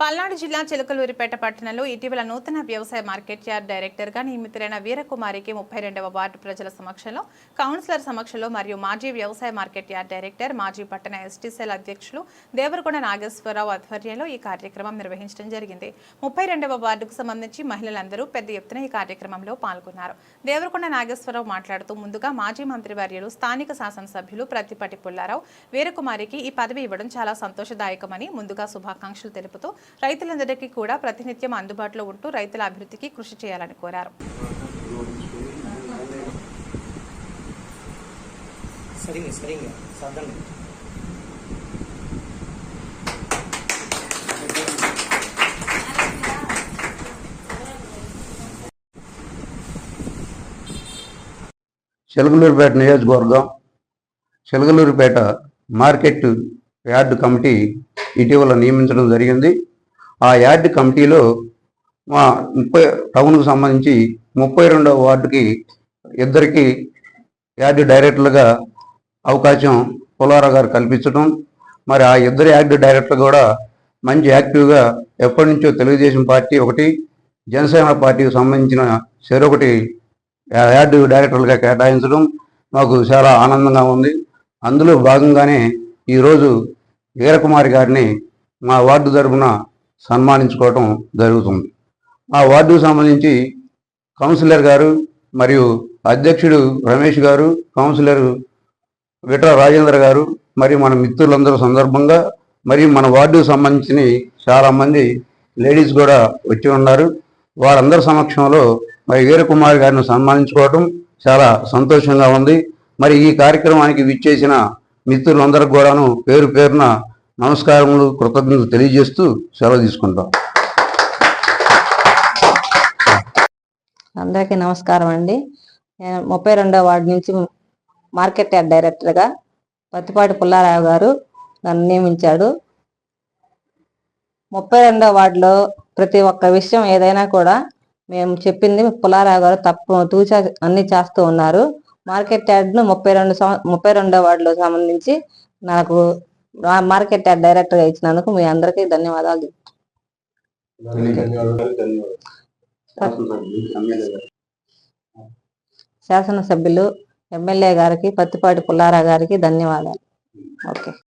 పల్నాడు జిల్లా చిలకలూరిపేట పట్టణంలో ఇటీవల నూతన వ్యవసాయ మార్కెట్ యార్డ్ డైరెక్టర్గా నియమితులైన వీరకుమారికి ముప్పై రెండవ వార్డు ప్రజల సమక్షంలో కౌన్సిలర్ సమక్షంలో మరియు మాజీ వ్యవసాయ మార్కెట్ యార్డ్ డైరెక్టర్ మాజీ పట్టణ ఎస్టీసీఎల్ అధ్యక్షులు దేవరకొండ నాగేశ్వరరావు ఆధ్వర్యంలో ఈ కార్యక్రమం నిర్వహించడం జరిగింది. ముప్పై రెండవ వార్డుకు సంబంధించి మహిళలందరూ పెద్ద ఎత్తున ఈ కార్యక్రమంలో పాల్గొన్నారు. దేవరకొండ నాగేశ్వరరావు మాట్లాడుతూ ముందుగా మాజీ మంత్రివర్యులు స్థానిక శాసనసభ్యులు ప్రతిపటి పుల్లారావు వీరకుమారికి ఈ పదవి ఇవ్వడం చాలా సంతోషదాయకమని ముందుగా శుభాకాంక్షలు తెలుపుతూ రైతులందరికీ కూడా ప్రతినిత్యం అందుబాటులో ఉంటూ రైతుల అభివృద్ధికి కృషి చేయాలని కోరారు. సరిగ్గా చెలగలూరుపేట నియోజకవర్గం చెలగలూరుపేట మార్కెట్ యార్డ్ కమిటీ ఇటీవల నియమించడం జరిగింది. ఆ యార్డ్ కమిటీలో మా ముప్పై టౌన్కు సంబంధించి ముప్పై రెండవ వార్డుకి ఇద్దరికి యార్డ్ డైరెక్టర్లుగా అవకాశం పులారా గారు కల్పించడం మరి ఆ ఇద్దరు యార్డు డైరెక్టర్లు కూడా మంచి యాక్టివ్గా ఎప్పటి నుంచో తెలుగుదేశం పార్టీ ఒకటి జనసేన పార్టీకి సంబంధించిన చెరొకటి యాడ్ డైరెక్టర్లుగా కేటాయించడం మాకు చాలా ఆనందంగా ఉంది. అందులో భాగంగానే ఈరోజు వీరకుమారి గారిని మా వార్డు తరఫున సన్మానించుకోవటం జరుగుతుంది. మా వార్డుకు సంబంధించి కౌన్సిలర్ గారు మరియు అధ్యక్షుడు రమేష్ గారు కౌన్సిలర్ విట్ర రాజేంద్ర గారు మరియు మన మిత్రులందరూ సందర్భంగా మరియు మన వార్డుకు సంబంధించిన చాలామంది లేడీస్ కూడా వచ్చి ఉన్నారు. వారందరి సమక్షంలో మరి వీరకుమార్ గారిని సన్మానించుకోవటం చాలా సంతోషంగా ఉంది. మరి ఈ కార్యక్రమానికి విచ్చేసిన మిత్రులందరికి కూడాను పేరు పేరున నమస్కారములు కృతజ్ఞతలు తెలియజేస్తూ సెలవు తీసుకుంటాం. అందరికీ నమస్కారం అండి. నేను ముప్పై రెండో వార్డు నుంచి మార్కెట్ యార్డ్ డైరెక్టర్గా పత్తిపాటి పుల్లారావు గారు నన్ను నియమించాడు. ముప్పై రెండో వార్డులో ప్రతి ఒక్క విషయం ఏదైనా కూడా మేము చెప్పింది పుల్లారావు గారు తప్పు తూచా అన్ని చేస్తూ ఉన్నారు. మార్కెట్ యార్డ్ను ముప్పై రెండు సంవ- ముప్పై రెండో వార్డులో సంబంధించి నాకు మార్కెట్ యార్డ్ డైరెక్టర్గా ఇచ్చినందుకు మీ అందరికీ ధన్యవాదాలు. శాసనసభ్యులు ఎమ్మెల్యే గారికి పత్తిపాటి పుల్లారా గారికి ధన్యవాదాలు. ఓకే.